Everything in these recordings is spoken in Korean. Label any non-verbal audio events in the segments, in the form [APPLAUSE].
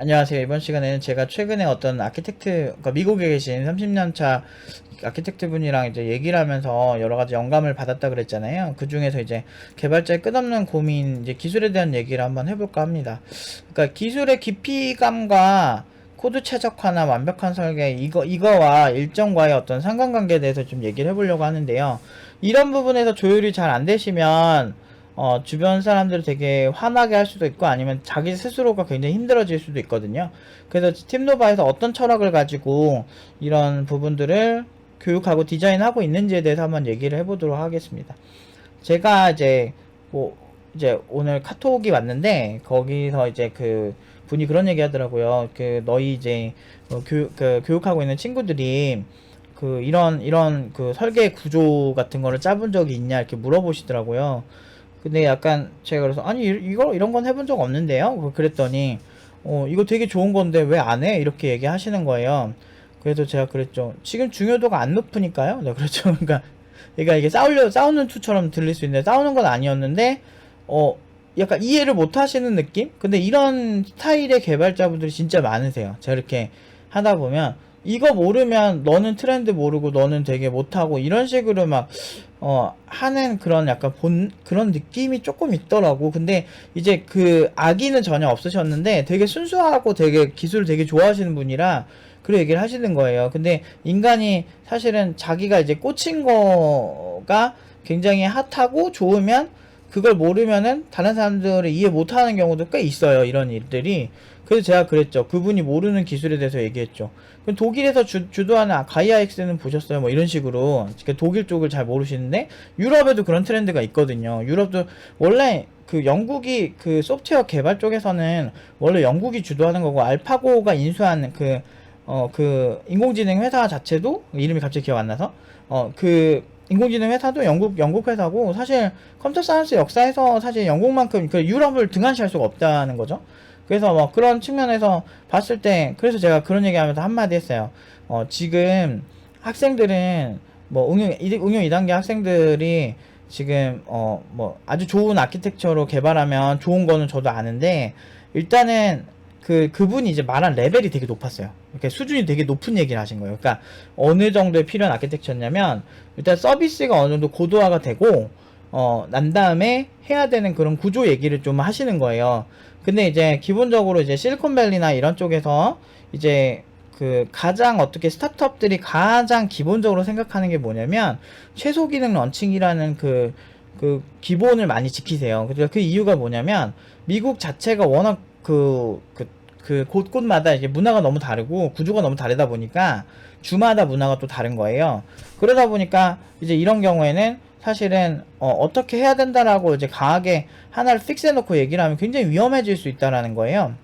안녕하세요. 이번 시간에는 제가 최근에 어떤 아키텍트, 그러니까 미국에 계신 30년 차 아키텍트 분이랑 이제 얘기를 하면서 여러 가지 영감을 받았다 그랬잖아요. 그 중에서 이제 개발자의 끝없는 고민, 이제 기술에 대한 얘기를 한번 해볼까 합니다. 그러니까 기술의 깊이감과 코드 최적화나 완벽한 설계, 이거, 이거와 일정과의 어떤 상관관계에 대해서 좀 얘기를 해보려고 하는데요. 이런 부분에서 조율이 잘 안 되시면, 어, 주변 사람들을 되게 화나게 할 수도 있고 아니면 자기 스스로가 굉장히 힘들어질 수도 있거든요. 그래서 팀노바에서 어떤 철학을 가지고 이런 부분들을 교육하고 디자인하고 있는지에 대해서 한번 얘기를 해보도록 하겠습니다. 제가 이제 뭐 이제 오늘 카톡이 왔는데 거기서 이제 그 분이 그런 얘기 하더라고요. 그 너희 이제 어, 교육 그 교육하고 있는 친구들이 그 이런 이런 그 설계 구조 같은 거를 짜본 적이 있냐 이렇게 물어보시더라고요. 근데 약간 제가 그래서 아니 이- 이거 이런 건 해본 적 없는데요. 그랬더니 어 이거 되게 좋은 건데 왜 안 해? 이렇게 얘기하시는 거예요. 그래서 제가 그랬죠. 지금 중요도가 안 높으니까요. 네, 그렇죠. [LAUGHS] 그러니까 그러니까 이게 싸우려 싸우는 투처럼 들릴 수 있는데 싸우는 건 아니었는데 어 약간 이해를 못 하시는 느낌? 근데 이런 스타일의 개발자분들이 진짜 많으세요. 제가 이렇게 하다 보면 이거 모르면 너는 트렌드 모르고 너는 되게 못하고 이런 식으로 막 어, 하는 그런 약간 본, 그런 느낌이 조금 있더라고. 근데 이제 그 악의는 전혀 없으셨는데 되게 순수하고 되게 기술을 되게 좋아하시는 분이라 그런 얘기를 하시는 거예요. 근데 인간이 사실은 자기가 이제 꽂힌 거가 굉장히 핫하고 좋으면 그걸 모르면은 다른 사람들을 이해 못하는 경우도 꽤 있어요. 이런 일들이. 그래서 제가 그랬죠. 그분이 모르는 기술에 대해서 얘기했죠. 그럼 독일에서 주, 주도하는 가이아엑스는 보셨어요? 뭐 이런 식으로. 그러니까 독일 쪽을 잘 모르시는데 유럽에도 그런 트렌드가 있거든요. 유럽도 원래 그 영국이 그 소프트웨어 개발 쪽에서는 원래 영국이 주도하는 거고 알파고가 인수한 그 어, 그, 인공지능 회사 자체도, 이름이 갑자기 기억 안 나서, 어, 그, 인공지능 회사도 영국, 영국 회사고, 사실 컴퓨터 사이언스 역사에서 사실 영국만큼 그 유럽을 등한시할 수가 없다는 거죠. 그래서 뭐 그런 측면에서 봤을 때, 그래서 제가 그런 얘기 하면서 한마디 했어요. 어, 지금 학생들은, 뭐 응용, 이- 응용 2단계 학생들이 지금, 어, 뭐 아주 좋은 아키텍처로 개발하면 좋은 거는 저도 아는데, 일단은 그 그분이 이제 말한 레벨이 되게 높았어요. 이렇게 수준이 되게 높은 얘기를 하신 거예요. 그러니까 어느 정도의 필요한 아키텍처냐면 일단 서비스가 어느 정도 고도화가 되고 어 난 다음에 해야 되는 그런 구조 얘기를 좀 하시는 거예요. 근데 이제 기본적으로 이제 실리콘밸리나 이런 쪽에서 이제 그 가장 어떻게 스타트업들이 가장 기본적으로 생각하는 게 뭐냐면 최소 기능 런칭이라는 그 그 기본을 많이 지키세요. 그 이유가 뭐냐면 미국 자체가 워낙 그, 그, 그 곳곳마다 이게 문화가 너무 다르고 구조가 너무 다르다 보니까 주마다 문화가 또 다른 거예요. 그러다 보니까 이제 이런 경우에는 사실은 어, 떻게 해야 된다라고 이제 강하게 하나를 픽스해 놓고 얘기를 하면 굉장히 위험해질 수 있다라는 거예요.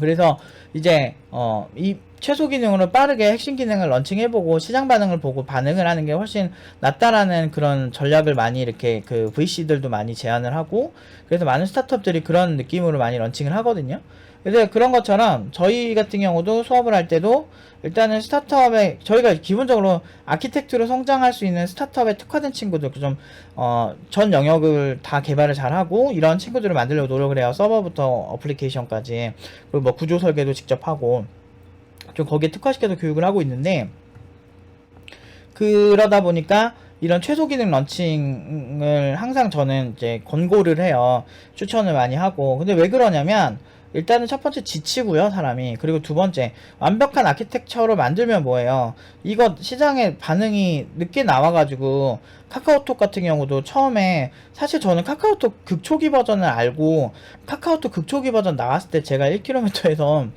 그래서 이제 어 이 최소 기능으로 빠르게 핵심 기능을 런칭해보고 시장 반응을 보고 반응을 하는 게 훨씬 낫다라는 그런 전략을 많이 이렇게 그 VC들도 많이 제안을 하고 그래서 많은 스타트업들이 그런 느낌으로 많이 런칭을 하거든요. 그래서 그런 것처럼 저희 같은 경우도 수업을 할 때도 일단은 스타트업에 저희가 기본적으로 아키텍트로 성장할 수 있는 스타트업에 특화된 친구들 좀 어, 전 영역을 다 개발을 잘하고 이런 친구들을 만들려고 노력을 해요. 서버부터 어플리케이션까지 그리고 뭐 구조 설계도 직접 하고 좀 거기에 특화시켜서 교육을 하고 있는데 그러다 보니까 이런 최소 기능 런칭을 항상 저는 이제 권고를 해요. 추천을 많이 하고. 근데 왜 그러냐면 일단은 첫 번째 지치고요, 사람이. 그리고 두 번째 완벽한 아키텍처로 만들면 뭐예요? 이거 시장에 반응이 늦게 나와가지고 카카오톡 같은 경우도 처음에 사실 저는 카카오톡 극초기 버전을 알고 카카오톡 극초기 버전 나왔을 때 제가 1km에서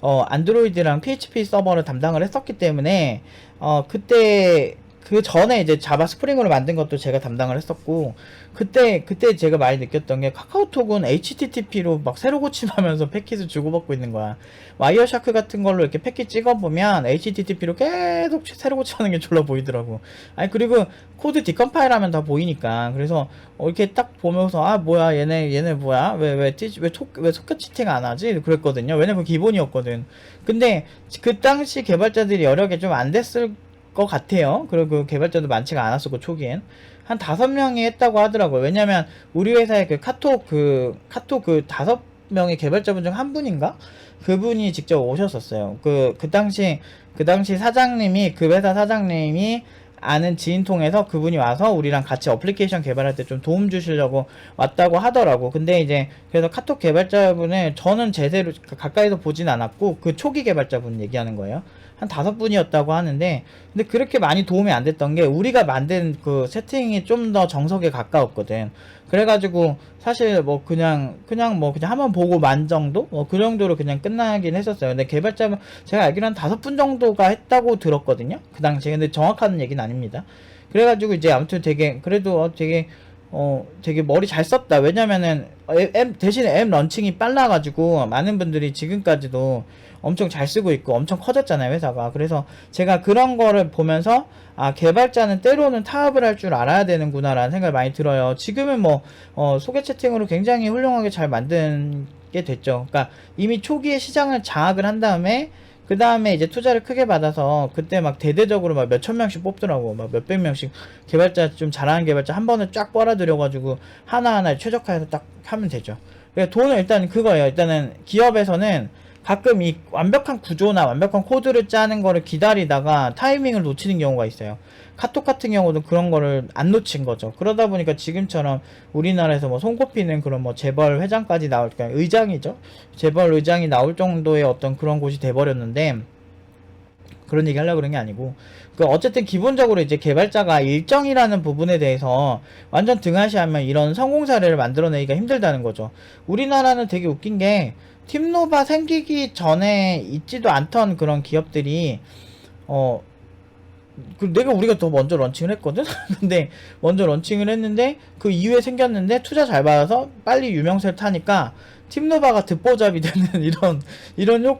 어, 안드로이드랑 PHP 서버를 담당을 했었기 때문에, 어, 그때, 그 전에 이제 자바 스프링으로 만든 것도 제가 담당을 했었고, 그때, 그때 제가 많이 느꼈던 게 카카오톡은 HTTP로 막 새로 고침하면서 [LAUGHS] 패킷을 주고받고 있는 거야. 와이어샤크 같은 걸로 이렇게 패킷 찍어보면 HTTP로 계속 새로 고침하는 게 졸라 보이더라고. 아니, 그리고 코드 디컴파일 하면 다 보이니까. 그래서 어, 이렇게 딱 보면서, 아, 뭐야, 얘네, 얘네 뭐야? 왜, 왜, 티, 왜, 톡, 왜 소켓 채팅 안 하지? 그랬거든요. 왜냐면 그 기본이었거든. 근데 그 당시 개발자들이 여러 개 좀 안 됐을 것 같아요. 그리고 그 개발자도 많지가 않았었고, 초기엔. 한 다섯 명이 했다고 하더라고요. 왜냐면 우리 회사에 그 카톡 그, 카톡 그 다섯 명의 개발자분 중 한 분인가? 그분이 직접 오셨었어요. 그, 그 당시, 그 당시 사장님이, 그 회사 사장님이 아는 지인 통해서 그분이 와서 우리랑 같이 어플리케이션 개발할 때 좀 도움 주시려고 왔다고 하더라고. 근데 이제 그래서 카톡 개발자분을 저는 제대로 가까이서 보진 않았고 그 초기 개발자분 얘기하는 거예요. 한 다섯 분이었다고 하는데 근데 그렇게 많이 도움이 안 됐던 게 우리가 만든 그 세팅이 좀 더 정석에 가까웠거든. 그래가지고 사실 뭐 그냥 그냥 뭐 그냥 한번 보고 만 정도 뭐 그 정도로 그냥 끝나긴 했었어요. 근데 개발자분 제가 알기로 한 다섯 분 정도가 했다고 들었거든요. 그 당시에 근데 정확한 얘기는 아닙니다. 그래가지고 이제 아무튼 되게 그래도 어, 되게 어 되게 머리 잘 썼다. 왜냐면은 앱, 앱 대신에 앱 런칭이 빨라가지고 많은 분들이 지금까지도 엄청 잘 쓰고 있고 엄청 커졌잖아요 회사가. 그래서 제가 그런 거를 보면서 아 개발자는 때로는 타협을 할 줄 알아야 되는구나라는 생각이 많이 들어요. 지금은 뭐 어, 소개 채팅으로 굉장히 훌륭하게 잘 만든 게 됐죠. 그러니까 이미 초기에 시장을 장악을 한 다음에 그 다음에 이제 투자를 크게 받아서 그때 막 대대적으로 막 몇천 명씩 뽑더라고. 막 몇백 명씩 개발자 좀 잘하는 개발자 한 번에 쫙 빨아들여가지고 하나하나 최적화해서 딱 하면 되죠. 그러니까 돈은 일단 그거예요. 일단은 기업에서는 가끔 이 완벽한 구조나 완벽한 코드를 짜는 거를 기다리다가 타이밍을 놓치는 경우가 있어요. 카톡 같은 경우도 그런 거를 안 놓친 거죠. 그러다 보니까 지금처럼 우리나라에서 뭐 손꼽히는 그런 뭐 재벌 회장까지 나올, 그러니까 의장이죠. 재벌 의장이 나올 정도의 어떤 그런 곳이 돼버렸는데, 그런 얘기 하려고 그런 게 아니고 그 어쨌든 기본적으로 이제 개발자가 일정이라는 부분에 대해서 완전 등하시하면 이런 성공 사례를 만들어내기가 힘들다는 거죠. 우리나라는 되게 웃긴 게 팀노바 생기기 전에 있지도 않던 그런 기업들이 어그 내가 우리가 더 먼저 런칭을 했거든. [LAUGHS] 근데 먼저 런칭을 했는데 그 이후에 생겼는데 투자 잘 받아서 빨리 유명세를 타니까 팀노바가 듣보잡이 되는 [LAUGHS] 이런 이런 효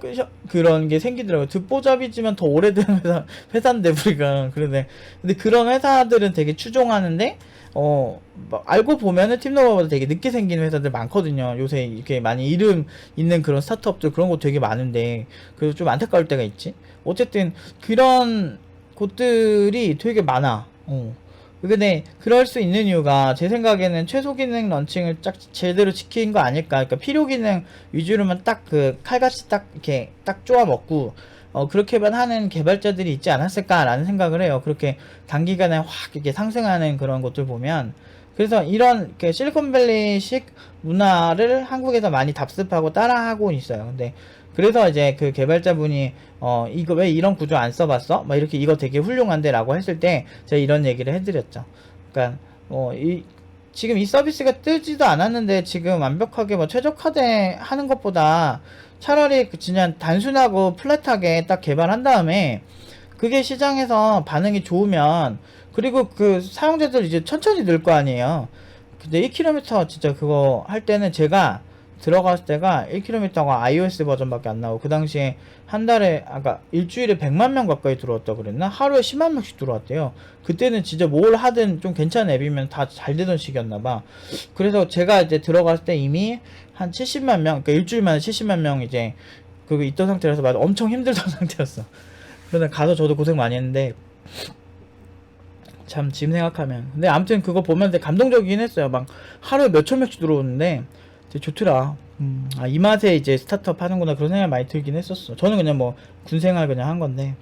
그런 게 생기더라고요. 듣보잡이지만 더 오래된 회사 회사인데 우리가 그런데 근데 그런 회사들은 되게 추종하는데 어막 알고 보면은 팀노바보다 되게 늦게 생긴 회사들 많거든요. 요새 이렇게 많이 이름 있는 그런 스타트업들 그런 거 되게 많은데 그래서 좀 안타까울 때가 있지. 어쨌든 그런 곳들이 되게 많아. 어. 근데 그럴 수 있는 이유가 제 생각에는 최소 기능 런칭을 딱 제대로 지킨 거 아닐까. 그러니까 필요 기능 위주로만 딱 그 칼같이 딱 이렇게 딱 쪼아 먹고 어 그렇게만 하는 개발자들이 있지 않았을까라는 생각을 해요. 그렇게 단기간에 확 이렇게 상승하는 그런 것들 보면 그래서 이런 그 실리콘밸리식 문화를 한국에서 많이 답습하고 따라하고 있어요. 근데 그래서 이제 그 개발자분이 어 이거 왜 이런 구조 안 써봤어? 막 이렇게 이거 되게 훌륭한데라고 했을 때 제가 이런 얘기를 해드렸죠. 그러니까 뭐이 지금 이 서비스가 뜨지도 않았는데 지금 완벽하게 뭐 최적화돼 하는 것보다 차라리 그 그냥 단순하고 플랫하게 딱 개발한 다음에 그게 시장에서 반응이 좋으면 그리고 그 사용자들 이제 천천히 늘 거 아니에요. 근데 1km 진짜 그거 할 때는 제가 들어갔을 때가 1km가 iOS 버전밖에 안 나오고 그 당시에 한 달에 아까 일주일에 100만 명 가까이 들어왔다 그랬나? 하루에 10만 명씩 들어왔대요. 그때는 진짜 뭘 하든 좀 괜찮은 앱이면 다 잘 되던 시기였나 봐. 그래서 제가 이제 들어갔을 때 이미 한 70만 명, 그러니까 일주일 만에 70만 명 이제 그거 있던 상태라서 맞아 엄청 힘들던 [LAUGHS] 상태였어. 그러다 가서 저도 고생 많이 했는데 참 지금 생각하면 근데 아무튼 그거 보면 감동적이긴 했어요. 막 하루에 몇천 명씩 들어오는데 되게 좋더라. 음, 아, 이 맛에 이제 스타트업 하는구나 그런 생각이 많이 들긴 했었어. 저는 그냥 뭐 군생활 그냥 한 건데,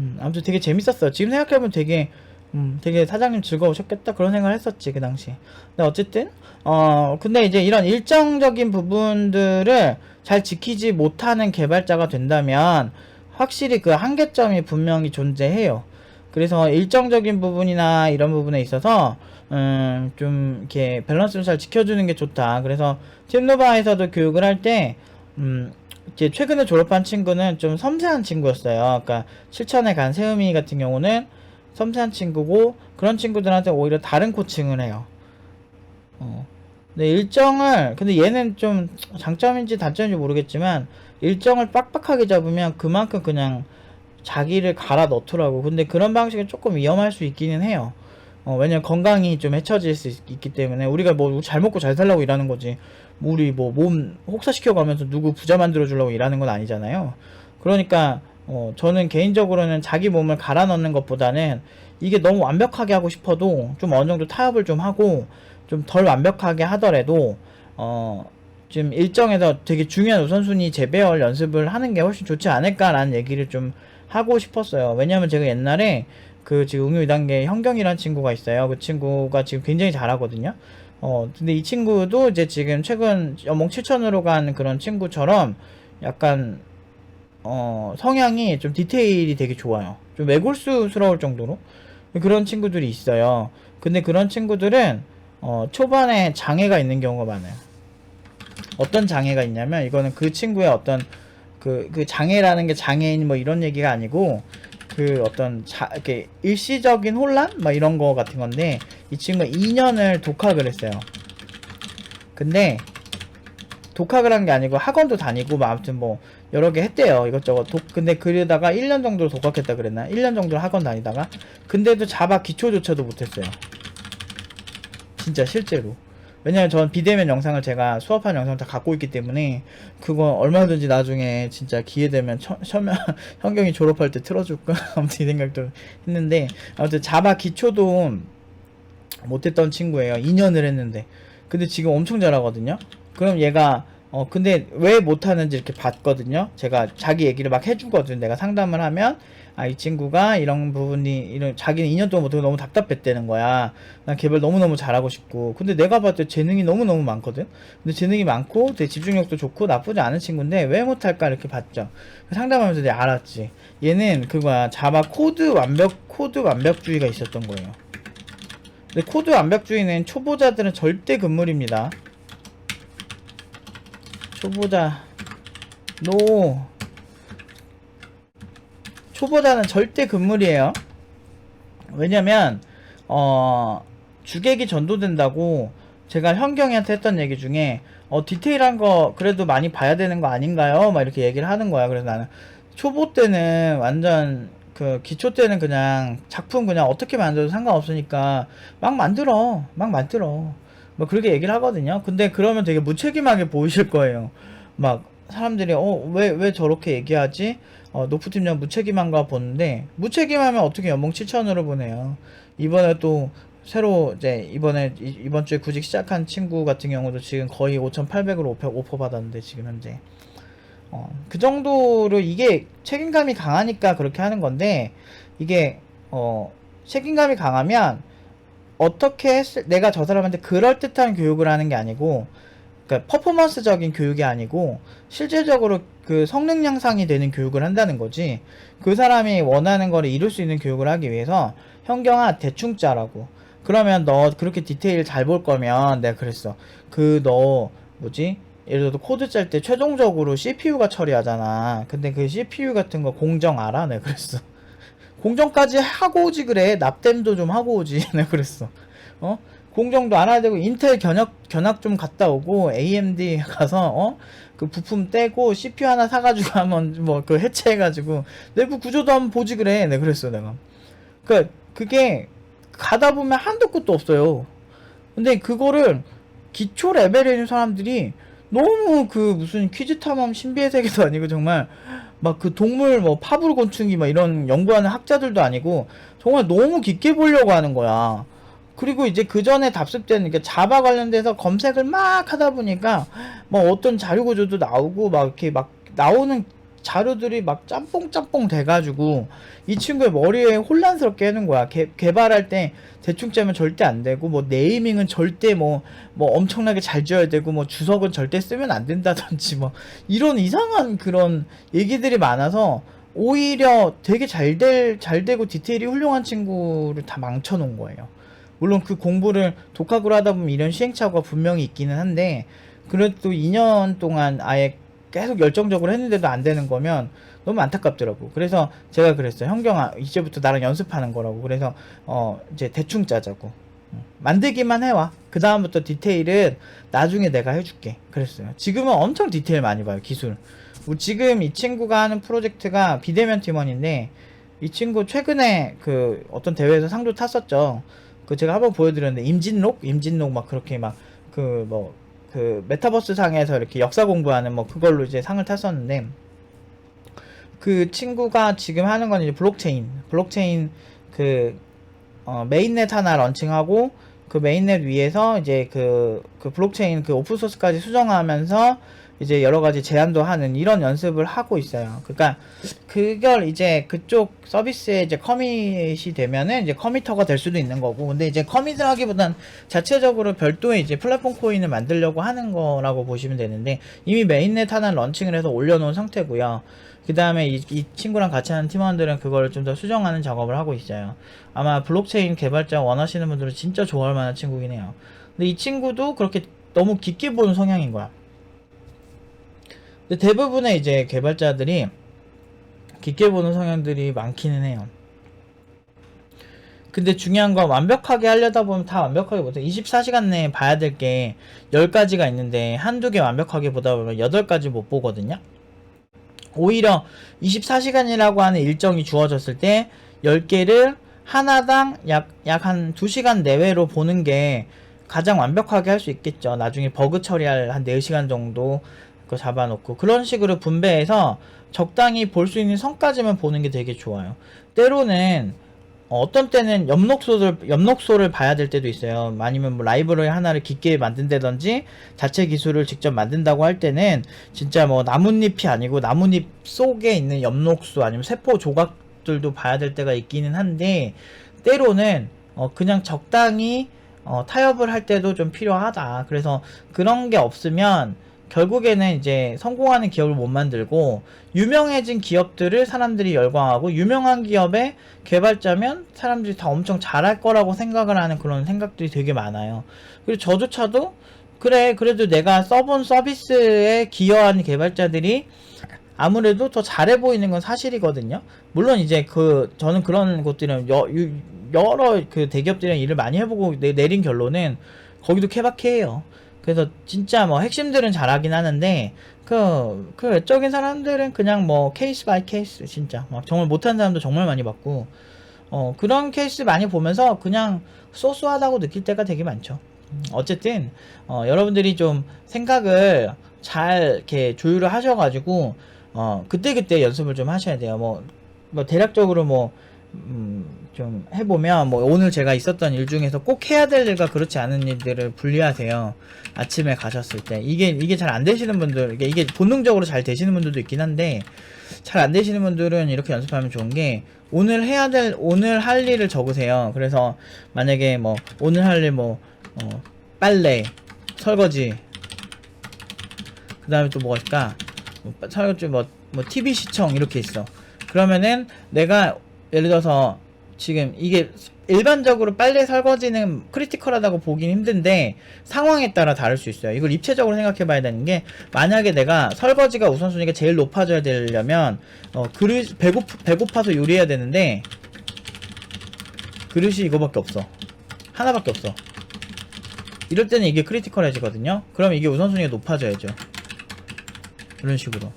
음, 아무튼 되게 재밌었어요. 지금 생각해보면 되게, 음, 되게 사장님 즐거우셨겠다 그런 생각을 했었지 그 당시에. 근데 어쨌든, 어, 근데 이제 이런 일정적인 부분들을 잘 지키지 못하는 개발자가 된다면 확실히 그 한계점이 분명히 존재해요. 그래서 일정적인 부분이나 이런 부분에 있어서 음, 좀 이렇게 밸런스를 잘 지켜주는 게 좋다. 그래서 팀노바에서도 교육을 할 때 음, 이제 최근에 졸업한 친구는 좀 섬세한 친구였어요. 그러니까 실천에 간 세음이 같은 경우는 섬세한 친구고 그런 친구들한테 오히려 다른 코칭을 해요. 어. 근데 일정을 근데 얘는 좀 장점인지 단점인지 모르겠지만 일정을 빡빡하게 잡으면 그만큼 그냥 자기를 갈아 넣더라고. 근데 그런 방식은 조금 위험할 수 있기는 해요. 어, 왜냐면 건강이 좀 해쳐질 수 있, 기 때문에 우리가 뭐 잘 먹고 잘 살라고 일하는 거지. 뭐 우리 뭐 몸 혹사시켜 가면서 누구 부자 만들어 주려고 일하는 건 아니잖아요. 그러니까 어, 저는 개인적으로는 자기 몸을 갈아 넣는 것보다는 이게 너무 완벽하게 하고 싶어도 좀 어느 정도 타협을 좀 하고 좀 덜 완벽하게 하더라도 어 좀 일정에서 되게 중요한 우선순위 재배열 연습을 하는 게 훨씬 좋지 않을까라는 얘기를 좀 하고 싶었어요. 왜냐면 제가 옛날에 그 지금 응유 2단계 현경이라는 친구가 있어요. 그 친구가 지금 굉장히 잘하거든요. 어, 근데 이 친구도 이제 지금 최근 연봉 7천으로 간 그런 친구처럼 약간 어, 성향이 좀 디테일이 되게 좋아요. 좀 외골수스러울 정도로 그런 친구들이 있어요. 근데 그런 친구들은 어, 초반에 장애가 있는 경우가 많아요. 어떤 장애가 있냐면 이거는 그 친구의 어떤 그, 그 장애라는 게 장애인 뭐 이런 얘기가 아니고 그 어떤 자, 이렇게 일시적인 혼란? 막 이런 거 같은 건데 이 친구가 2년을 독학을 했어요. 근데 독학을 한 게 아니고 학원도 다니고 뭐 아무튼 뭐 여러 개 했대요 이것저것 독 근데 그러다가 1년 정도 독학했다 그랬나 1년 정도 학원 다니다가 근데도 자바 기초조차도 못했어요 진짜 실제로 왜냐면 전 비대면 영상을 제가 수업한 영상을 다 갖고 있기 때문에 그거 얼마든지 나중에 진짜 기회 되면 처, 처음 [LAUGHS] 현경이 졸업할 때 틀어줄까? [LAUGHS] 아무튼 이 생각도 했는데 아무튼 자바 기초도 못했던 친구예요. 2년을 했는데. 근데 지금 엄청 잘하거든요. 그럼 얘가 어 근데 왜 못하는지 이렇게 봤거든요. 제가 자기 얘기를 막 해주거든. 내가 상담을 하면 아 이 친구가 이런 부분이 이런 자기는 2년 동안 못하고 너무 답답했다는 거야. 난 개발 너무 너무 잘하고 싶고. 근데 내가 봤을 때 재능이 너무 너무 많거든. 근데 재능이 많고 되게 집중력도 좋고 나쁘지 않은 친구인데 왜 못할까 이렇게 봤죠. 상담하면서 내가 알았지. 얘는 그거야 자바 코드 완벽 코드 완벽주의가 있었던 거예요. 근데 코드 완벽주의는 초보자들은 절대 금물입니다. 초보자. 노. 초보자는 절대 금물이에요. 왜냐면 어 주객이 전도된다고 제가 현경이한테 했던 얘기 중에 어 디테일한 거 그래도 많이 봐야 되는 거 아닌가요? 막 이렇게 얘기를 하는 거야. 그래서 나는 초보 때는 완전 그 기초 때는 그냥 작품 그냥 어떻게 만들어도 상관없으니까 막 만들어. 막 만들어 뭐 그렇게 얘기를 하거든요. 근데 그러면 되게 무책임하게 보이실 거예요. 막 사람들이 어왜왜 저렇게 얘기하지? 어 노프 팀장 무책임한가 보는데 무책임하면 어떻게 연봉 7천으로 보내요. 이번에 또 새로 이제 이번에 이- 이번 주에 구직 시작한 친구 같은 경우도 지금 거의 5,800으로 오퍼, 오퍼 받았는데 지금 현재 어, 그 정도로 이게 책임감이 강하니까 그렇게 하는 건데 이게 어 책임감이 강하면 어떻게 했을 내가 저 사람한테 그럴 듯한 교육을 하는 게 아니고 그러니까 퍼포먼스적인 교육이 아니고 실질적으로 그 성능 향상이 되는 교육을 한다는 거지. 그 사람이 원하는 거를 이룰 수 있는 교육을 하기 위해서 현경아 대충 짜라고. 그러면 너 그렇게 디테일 잘 볼 거면 내가 그랬어. 그 너 뭐지? 예를 들어 코드 짤 때 최종적으로 CPU가 처리하잖아. 근데 그 CPU 같은 거 공정 알아? 내가 그랬어 공정까지 하고 오지 그래. 납땜도 좀 하고 오지. [LAUGHS] 내가 그랬어. 어? 공정도 안 해야 되고 인텔 견학 견학 좀 갔다 오고 AMD 가서 어? 그 부품 떼고 CPU 하나 사가지고 하면 뭐그 해체해가지고 내부 구조도 한번 보지 그래. 내가 그랬어 내가. 그 그게 가다 보면 한도 끝도 없어요. 근데 그거를 기초 레벨에 있는 사람들이 너무 그 무슨 퀴즈 탐험 신비의 세계도 아니고 정말 막 그 동물 뭐 파불 곤충이 막 이런 연구하는 학자들도 아니고 정말 너무 깊게 보려고 하는 거야. 그리고 이제 그 전에 답습되는 게 자바 관련돼서 검색을 막 하다 보니까 뭐 어떤 자료 구조도 나오고 막 이렇게 막 나오는 자료들이 막 짬뽕 짬뽕 돼가지고 이 친구의 머리에 혼란스럽게 하는 거야. 개, 개발할 때 대충 짜면 절대 안 되고 뭐 네이밍은 절대 뭐뭐 엄청나게 잘 지어야 되고 뭐 주석은 절대 쓰면 안 된다든지 뭐 이런 이상한 그런 얘기들이 많아서 오히려 되게 잘 될 잘 되고 디테일이 훌륭한 친구를 다 망쳐놓은 거예요. 물론 그 공부를 독학으로 하다 보면 이런 시행착오가 분명히 있기는 한데 그래도 2년 동안 아예 계속 열정적으로 했는데도 안 되는 거면 너무 안타깝더라고. 그래서 제가 그랬어요. 현경아, 이제부터 나랑 연습하는 거라고. 그래서 어 이제 대충 짜자고. 응. 만들기만 해와. 그 다음부터 디테일은 나중에 내가 해줄게. 그랬어요. 지금은 엄청 디테일 많이 봐요. 기술. 뭐 지금 이 친구가 하는 프로젝트가 비대면 팀원인데 이 친구 최근에 그 어떤 대회에서 상도 탔었죠. 그 제가 한번 보여드렸는데 임진록, 임진록 막 그렇게 막 그 뭐 그 메타버스 상에서 이렇게 역사 공부하는 뭐 그걸로 이제 상을 탔었는데 그 친구가 지금 하는 건 이제 블록체인, 블록체인 그 어, 메인넷 하나 런칭하고 그 메인넷 위에서 이제 그, 그 블록체인 그 오픈소스까지 수정하면서 이제 여러 가지 제안도 하는 이런 연습을 하고 있어요. 그러니까 그걸 이제 그쪽 서비스에 이제 커밋이 되면은 이제 커미터가 될 수도 있는 거고, 근데 이제 커밋을 하기보단 자체적으로 별도의 이제 플랫폼 코인을 만들려고 하는 거라고 보시면 되는데 이미 메인넷 하나 런칭을 해서 올려놓은 상태고요. 그 다음에 이, 이 친구랑 같이 하는 팀원들은 그걸 좀 더 수정하는 작업을 하고 있어요. 아마 블록체인 개발자 원하시는 분들은 진짜 좋아할 만한 친구긴 해요. 근데 이 친구도 그렇게 너무 깊게 보는 성향인 거야. 근데 대부분의 이제 개발자들이 깊게 보는 성향들이 많기는 해요. 근데 중요한 건 완벽하게 하려다 보면 다 완벽하게 못해. 24시간 내에 봐야 될 게 10가지가 있는데 한두 개 완벽하게 보다 보면 8가지 못 보거든요. 오히려 24시간이라고 하는 일정이 주어졌을 때 10개를 하나당 약, 약 한 2시간 내외로 보는 게 가장 완벽하게 할 수 있겠죠. 나중에 버그 처리할 한 4시간 정도 그 잡아놓고 그런 식으로 분배해서 적당히 볼 수 있는 선까지만 보는 게 되게 좋아요. 때로는 어, 어떤 때는 엽록소를 엽록소를 봐야 될 때도 있어요. 아니면 뭐 라이브러리 하나를 깊게 만든다든지 자체 기술을 직접 만든다고 할 때는 진짜 뭐 나뭇잎이 아니고 나뭇잎 속에 있는 엽록소 아니면 세포 조각들도 봐야 될 때가 있기는 한데 때로는 어, 그냥 적당히 어, 타협을 할 때도 좀 필요하다. 그래서 그런 게 없으면 결국에는 이제 성공하는 기업을 못 만들고 유명해진 기업들을 사람들이 열광하고 유명한 기업의 개발자면 사람들이 다 엄청 잘할 거라고 생각을 하는 그런 생각들이 되게 많아요. 그리고 저조차도 그래 그래도 내가 써본 서비스에 기여한 개발자들이 아무래도 더 잘해 보이는 건 사실이거든요. 물론 이제 그 저는 그런 곳들은 여, 유- 여러 그 대기업들이랑 일을 많이 해보고 내, 내린 결론은 거기도 케바케예요. 그래서 진짜 뭐 핵심들은 잘하긴 하는데 그, 그 외적인 사람들은 그냥 뭐 케이스 바이 케이스 진짜 막 정말 못하는 사람도 정말 많이 봤고 어 그런 케이스 많이 보면서 그냥 소소하다고 느낄 때가 되게 많죠. 음, 어쨌든 어 여러분들이 좀 생각을 잘 이렇게 조율을 하셔가지고 어 그때 그때 연습을 좀 하셔야 돼요. 뭐 뭐 대략적으로 뭐 음, 좀 해보면 뭐 오늘 제가 있었던 일 중에서 꼭 해야 될 일과 그렇지 않은 일들을 분리하세요. 아침에 가셨을 때 이게 이게 잘 안 되시는 분들 이게 이게 본능적으로 잘 되시는 분들도 있긴 한데 잘 안 되시는 분들은 이렇게 연습하면 좋은 게 오늘 해야 될 오늘 할 일을 적으세요. 그래서 만약에 뭐 오늘 할 일 뭐 어, 빨래, 설거지, 그 다음에 또 뭐가 있을까? 뭐, 빠- 설거지 뭐, 뭐 TV 시청 이렇게 있어. 그러면은 내가 예를 들어서 지금 이게 일반적으로 빨래 설거지는 크리티컬하다고 보긴 힘든데 상황에 따라 다를 수 있어요. 이걸 입체적으로 생각해 봐야 되는 게 만약에 내가 설거지가 우선순위가 제일 높아져야 되려면 어 그릇 배고 배고파서 요리해야 되는데 그릇이 이거밖에 없어. 하나밖에 없어. 이럴 때는 이게 크리티컬해지거든요. 그럼 이게 우선순위가 높아져야죠. 이런 식으로.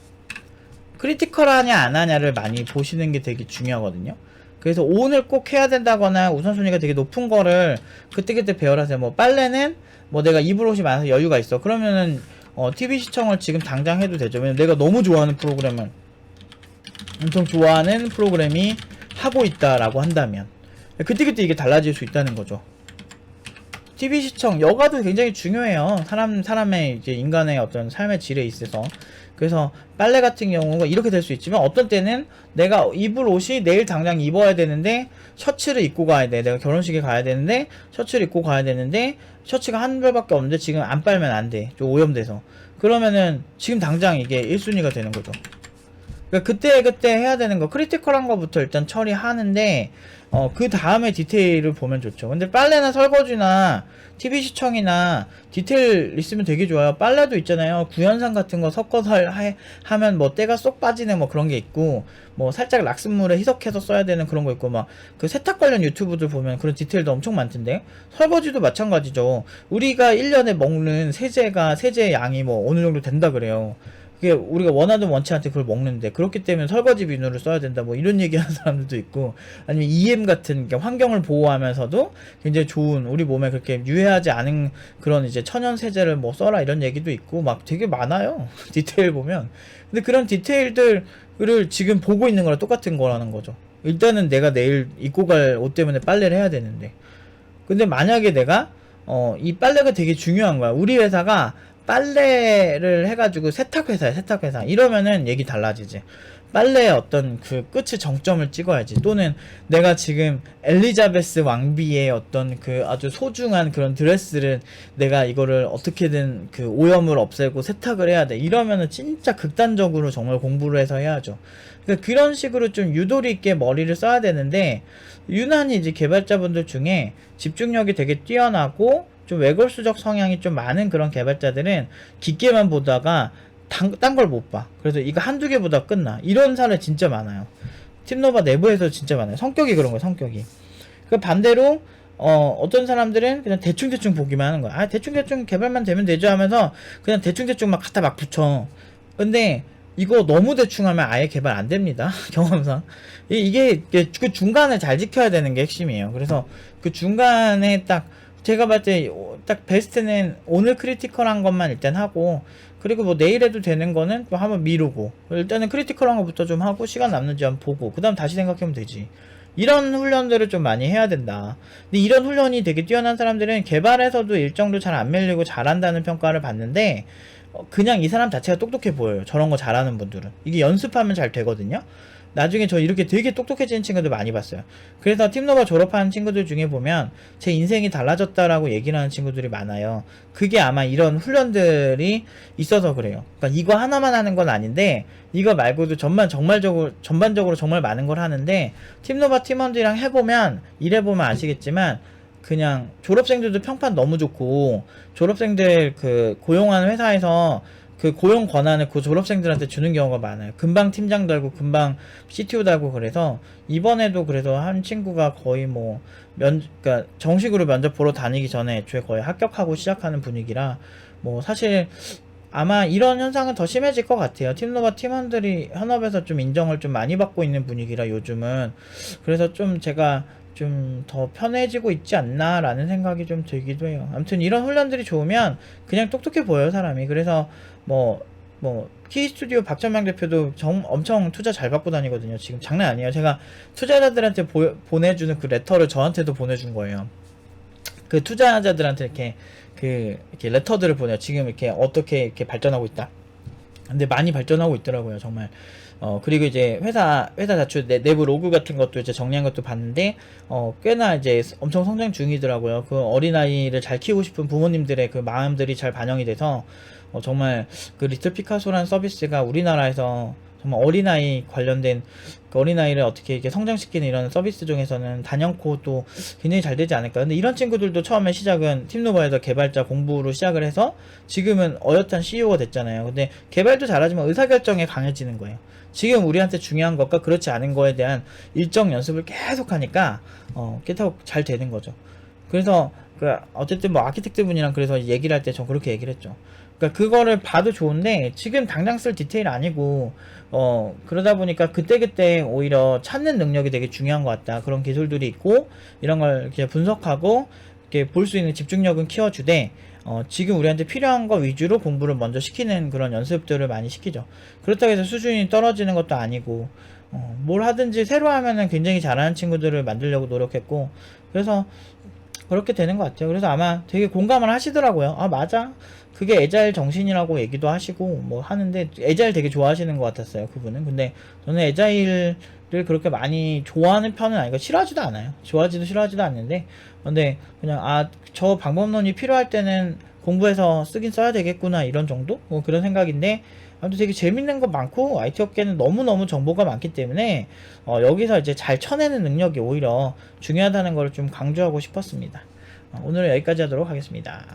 크리티컬하냐 안 하냐를 많이 보시는 게 되게 중요하거든요. 그래서 오늘 꼭 해야 된다거나 우선순위가 되게 높은 거를 그때그때 배열하세요. 뭐 빨래는 뭐 내가 입을 옷이 많아서 여유가 있어. 그러면은 어, TV 시청을 지금 당장 해도 되죠. 왜냐면 내가 너무 좋아하는 프로그램을 엄청 좋아하는 프로그램이 하고 있다라고 한다면 그때그때 이게 달라질 수 있다는 거죠. TV 시청 여가도 굉장히 중요해요. 사람 사람의 이제 인간의 어떤 삶의 질에 있어서 그래서 빨래 같은 경우가 이렇게 될 수 있지만 어떤 때는 내가 입을 옷이 내일 당장 입어야 되는데 셔츠를 입고 가야 돼. 내가 결혼식에 가야 되는데 셔츠를 입고 가야 되는데 셔츠가 한 벌밖에 없는데 지금 안 빨면 안 돼. 좀 오염돼서. 그러면은 지금 당장 이게 1순위가 되는 거죠. 그러니까 그때 그때 해야 되는 거 크리티컬한 거부터 일단 처리하는데 어 그 다음에 디테일을 보면 좋죠. 근데 빨래나 설거지나 TV 시청이나 디테일 있으면 되게 좋아요. 빨래도 있잖아요. 구연산 같은 거 섞어서 하, 하면 뭐 때가 쏙 빠지는 뭐 그런 게 있고 뭐 살짝 락슨물에 희석해서 써야 되는 그런 거 있고 막 그 세탁 관련 유튜브들 보면 그런 디테일도 엄청 많던데 설거지도 마찬가지죠. 우리가 1년에 먹는 세제가 세제 양이 뭐 어느 정도 된다 그래요. 그게 우리가 원하든 원치 않든 그걸 먹는데 그렇기 때문에 설거지 비누를 써야 된다 뭐 이런 얘기하는 [LAUGHS] 사람들도 있고 아니면 EM 같은 게 환경을 보호하면서도 굉장히 좋은 우리 몸에 그렇게 유해하지 않은 그런 이제 천연 세제를 뭐 써라 이런 얘기도 있고 막 되게 많아요. [LAUGHS] 디테일 보면. 근데 그런 디테일들을 지금 보고 있는 거랑 똑같은 거라는 거죠. 일단은 내가 내일 입고 갈 옷 때문에 빨래를 해야 되는데. 근데 만약에 내가 어, 이 빨래가 되게 중요한 거야. 우리 회사가 빨래를 해가지고 세탁회사야, 세탁회사. 이러면은 얘기 달라지지. 빨래의 어떤 그 끝의 정점을 찍어야지. 또는 내가 지금 엘리자베스 왕비의 어떤 그 아주 소중한 그런 드레스를 내가 이거를 어떻게든 그 오염을 없애고 세탁을 해야 돼. 이러면은 진짜 극단적으로 정말 공부를 해서 해야죠. 그러니까 그런 식으로 좀 유도리 있게 머리를 써야 되는데 유난히 이제 개발자분들 중에 집중력이 되게 뛰어나고 좀 외골수적 성향이 좀 많은 그런 개발자들은 깊게만 보다가 딴 걸 못 봐. 그래서 이거 한두 개 보다 끝나. 이런 사례 진짜 많아요. 팀노바 내부에서 진짜 많아요. 성격이 그런 거예요, 성격이. 그 반대로, 어, 어떤 사람들은 그냥 대충대충 보기만 하는 거야. 아, 대충대충 개발만 되면 되죠 하면서 그냥 대충대충 막 갖다 막 붙여. 근데 이거 너무 대충 하면 아예 개발 안 됩니다. [LAUGHS] 경험상. 이게 그 중간을 잘 지켜야 되는 게 핵심이에요. 그래서 그 중간에 딱 제가 봤을 때 딱 베스트는 오늘 크리티컬한 것만 일단 하고 그리고 뭐 내일 해도 되는 거는 또 한번 미루고 일단은 크리티컬한 것부터 좀 하고 시간 남는지 한번 보고 그 다음 다시 생각하면 되지. 이런 훈련들을 좀 많이 해야 된다. 근데 이런 훈련이 되게 뛰어난 사람들은 개발에서도 일정도 잘 안 밀리고 잘한다는 평가를 받는데 어, 그냥 이 사람 자체가 똑똑해 보여요. 저런 거 잘하는 분들은. 이게 연습하면 잘 되거든요 나중에 저 이렇게 되게 똑똑해지는 친구들 많이 봤어요. 그래서 팀노바 졸업하는 친구들 중에 보면 제 인생이 달라졌다라고 얘기를 하는 친구들이 많아요. 그게 아마 이런 훈련들이 있어서 그래요. 그러니까 이거 하나만 하는 건 아닌데 이거 말고도 전반 정말적으로 전반적으로 정말 많은 걸 하는데 팀노바 팀원들이랑 해보면 일해보면 아시겠지만 그냥 졸업생들도 평판 너무 좋고 졸업생들 그 고용하는 회사에서 그 고용 권한을 그 졸업생들한테 주는 경우가 많아요. 금방 팀장 달고 금방 CTO 달고 그래서 이번에도 그래서 한 친구가 거의 뭐 면, 그러니까 정식으로 면접 보러 다니기 전에 애초에 거의 합격하고 시작하는 분위기라 뭐 사실 아마 이런 현상은 더 심해질 것 같아요. 팀노바 팀원들이 현업에서 좀 인정을 좀 많이 받고 있는 분위기라 요즘은 그래서 좀 제가 좀 더 편해지고 있지 않나라는 생각이 좀 들기도 해요. 아무튼 이런 훈련들이 좋으면 그냥 똑똑해 보여요, 사람이. 그래서 뭐, 뭐, 키스튜디오 박전명 대표도 정, 엄청 투자 잘 받고 다니거든요. 지금 장난 아니에요. 제가 투자자들한테 보, 보내주는 그 레터를 저한테도 보내준 거예요. 그 투자자들한테 이렇게 그 이렇게 레터들을 보내요. 지금 이렇게 어떻게 이렇게 발전하고 있다. 근데 많이 발전하고 있더라고요, 정말. 어, 그리고 이제 회사, 회사 자체 내, 내부 로그 같은 것도 이제 정리한 것도 봤는데, 어, 꽤나 이제 엄청 성장 중이더라고요. 그 어린아이를 잘 키우고 싶은 부모님들의 그 마음들이 잘 반영이 돼서, 어, 정말 그 리틀 피카소라는 서비스가 우리나라에서 정말 어린아이 관련된 그 어린아이를 어떻게 이렇게 성장시키는 이런 서비스 중에서는 단연코 또 굉장히 잘 되지 않을까. 근데 이런 친구들도 처음에 시작은 팀노바에서 개발자 공부로 시작을 해서 지금은 어엿한 CEO가 됐잖아요. 근데 개발도 잘하지만 의사결정에 강해지는 거예요. 지금 우리한테 중요한 것과 그렇지 않은 거에 대한 일정 연습을 계속 하니까 어, 계속 잘 되는 거죠. 그래서 그 어쨌든 뭐 아키텍트 분이랑 그래서 얘기를 할 때 전 그렇게 얘기를 했죠. 그러니까 그거를 봐도 좋은데 지금 당장 쓸 디테일 아니고 어 그러다 보니까 그때그때 오히려 찾는 능력이 되게 중요한 것 같다. 그런 기술들이 있고 이런 걸 이렇게 분석하고 이렇게 볼 수 있는 집중력은 키워주되 어, 지금 우리한테 필요한 거 위주로 공부를 먼저 시키는 그런 연습들을 많이 시키죠. 그렇다고 해서 수준이 떨어지는 것도 아니고, 어, 뭘 하든지 새로 하면은 굉장히 잘하는 친구들을 만들려고 노력했고, 그래서 그렇게 되는 것 같아요. 그래서 아마 되게 공감을 하시더라고요. 아, 맞아. 그게 애자일 정신이라고 얘기도 하시고, 뭐 하는데, 애자일 되게 좋아하시는 것 같았어요. 그분은. 근데 저는 애자일을 그렇게 많이 좋아하는 편은 아니고, 싫어하지도 않아요. 좋아하지도 싫어하지도 않는데, 근데 그냥, 아, 저 방법론이 필요할 때는 공부해서 쓰긴 써야 되겠구나, 이런 정도? 뭐 그런 생각인데, 아무튼 되게 재밌는 거 많고, IT 업계는 너무너무 정보가 많기 때문에, 어, 여기서 이제 잘 쳐내는 능력이 오히려 중요하다는 걸 좀 강조하고 싶었습니다. 어, 오늘은 여기까지 하도록 하겠습니다.